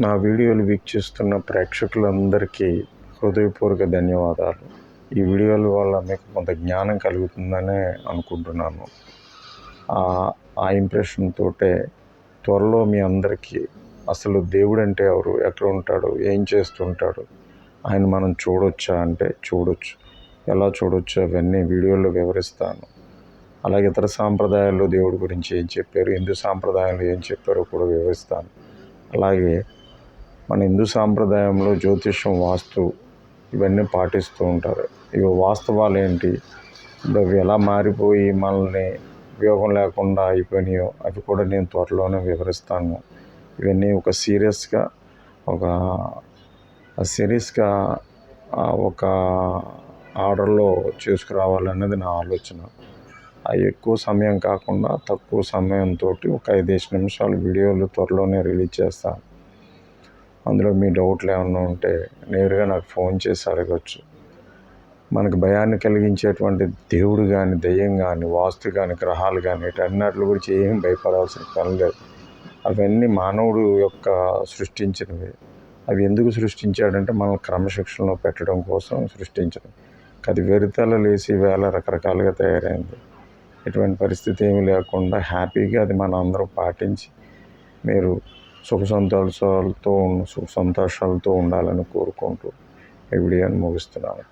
నా వీడియోలు వీక్షిస్తున్న ప్రేక్షకులందరికీ హృదయపూర్వక ధన్యవాదాలు. ఈ వీడియోల వల్ల మీకు కొంత జ్ఞానం కలుగుతుందనే అనుకుంటున్నాను. ఆ- ఆ ఇంప్రెషన్ తోటే త్వరలో మీ అందరికీ అసలు దేవుడు అంటే ఎవరు ఎక్కడ ఉంటాడు ఏం చేస్తుంటాడు ఆయన మనం చూడొచ్చా అంటే చూడొచ్చు. ఎలా చూడొచ్చు అవన్నీ వీడియోలో వివరిస్తాను. అలాగే ఇతర సాంప్రదాయాల్లో దేవుడి గురించి ఏం చెప్పారు హిందూ సాంప్రదాయాలు ఏం చెప్పారో కూడా వివరిస్తాను. అలాగే మన హిందూ సాంప్రదాయంలో జ్యోతిష్యం వాస్తు ఇవన్నీ పాటిస్తూ ఉంటారు. ఇవి వాస్తవాలు ఏంటి? ఇప్పుడు అవి ఎలా మారిపోయి మనల్ని ఉపయోగం లేకుండా అయిపోయినాయో అవి కూడా నేను త్వరలోనే వివరిస్తాను. ఇవన్నీ ఒక సీరియస్గా ఒక సీరియస్గా ఒక ఆర్డర్లో చేసుకురావాలన్నది నా ఆలోచన. ఎక్కువ సమయం కాకుండా తక్కువ సమయంతో ఒక ఐదేసి నిమిషాలు వీడియోలు త్వరలోనే రిలీజ్ చేస్తాను. అందులో మీ డౌట్లు ఏమన్నా ఉంటే నేరుగా నాకు ఫోన్ చేసి అడగచ్చు. మనకు భయాన్ని కలిగించేటువంటి దేవుడు కానీ దెయ్యం కానీ వాస్తు కానీ గ్రహాలు కానీ వీటన్నిటి గురించి ఏం భయపడాల్సిన పని లేదు. అవన్నీ మానవుడు యొక్క సృష్టించినవి. అవి ఎందుకు సృష్టించాడంటే మనం క్రమశిక్షణలో పెట్టడం కోసం సృష్టించడం అది వెరితల లేసి వేళ రకరకాలుగా తయారైంది. ఎటువంటి పరిస్థితి ఏమి లేకుండా హ్యాపీగా అది మనం అందరం పాటించి మీరు సుఖ సంతోషాలతో సుఖ సంతోషాలతో ఉండాలని కోరుకుంటూ ఈ వీడియోని ముగిస్తున్నాను.